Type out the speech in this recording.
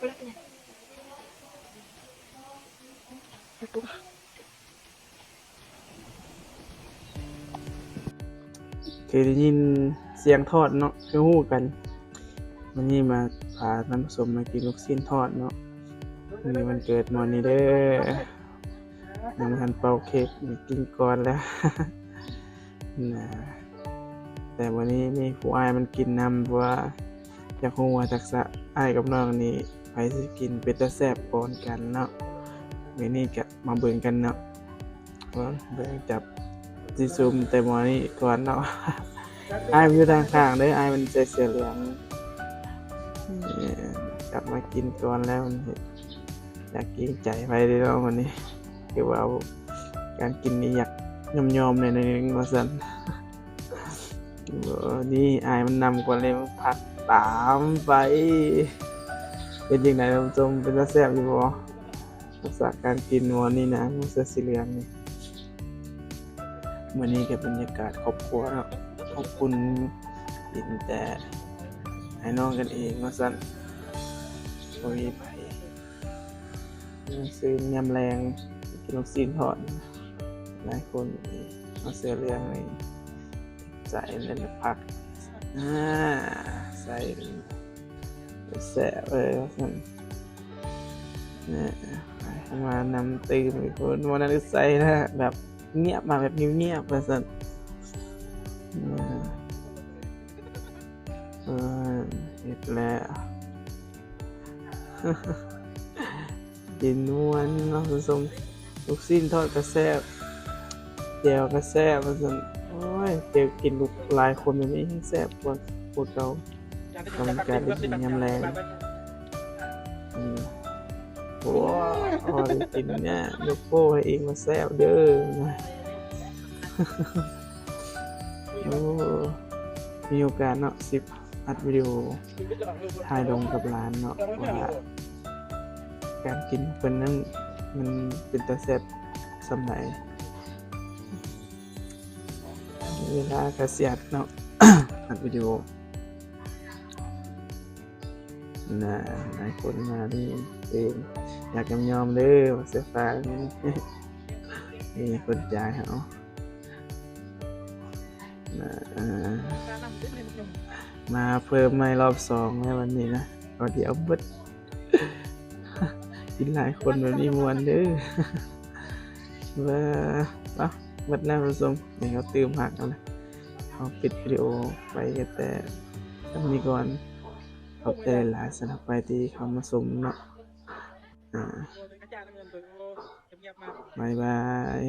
เคยได้ยินเสียงทอดเนาะคือฮู้กันวันนี้มาพาท่านผู้ชมมากินลูกชิ้นทอดเนาะวันนี้มันเกิดมอนี้เด้อยังบ่ทันเป่าเค้กมากินก่อนแล้วนะแต่วันนี้มีผู้อายมันกินนำว่าอยากฮู้ว่าทักษะอายกับน้องนี่ ไปสิกินเป็นตาแซ่บก่อนกันเนาะมื้อนี้ก็มาเบิ่งกันเนาะว่าเบิ่งจับสิซุมแต่หมอนี้ก่อนเนาะอายมันอยู่ทางข้างเด้ออายมันใส่เสื้อเหลืองเนี่ยกลับมากินก่อนแล้วมันอยากกินใจไปเลยเนาะวันนี้คือว่าการกินนี่อยากยอมๆเลยในนึงว่าซั่นนี่อายมันนำก่อนเลยมันพักตามไป เป็นยังไงท่านผู้ชมเป็นตาแซ่บอยู่บ่ลักษณะการกินวันนี้นะมันเสื้อสีเหลืองนี่วันนี้ก็บรรยากาศครอบครัวแล้วขอบคุณกินแต่ให้น้องกันเองว่าสั่นโอ้ยไปซื้อยำแรงกินลูกซีนทอดหลายคนมาเสือเรื่องเลยใส่เล่นผักอ่าใส่ แสบเลยว่าสั่นนี่ยไปมานำตื่นอีกคนวันนั้นใส่นะแบบเงียบมาแบบเงียบๆว่าสั่นเออเห็ดแล้วกินนวลเนาะผสมลูกสิ้นทอดกระแซบเจียวกระแซบผสมโอ้ยเจียวกินลูกหลายคนแบบนี้แซบกว่าพวกเรา กำลังการได้กินยำแรงอืมโอ้พอได้กินเนี่ยยกโป้ให้เองมาแซบเด้อนะโอ้มีโอกาสเนาะสิบอัดวิดีโอถ่ายลงกับร้านเนาะว่าการกินเพิ่นนั้นมันเป็นตาแซ่บสำไหนเวลากระเสียดเนาะอัดวิดีโอ นะหลายคนมานี่เองอยากยอมยอมเด้อเสียฟ้านี่นี่คนจ่ายเหรอนะอ่ามาเพิ่มในรอบสองในวันนี้นะก็เดี๋ยวบิดกินหลายคนแบบนี้มวนเด้อว่าเนาะบิดแล้วผู้ชมนี่เขาตื่มหักกันเลยเขาปิดวิดีโอไปแต่ตอนนี้ก่อน ขอบใจหลายสำหรับไปที่เขามาสมเนาะอ่าบายบาย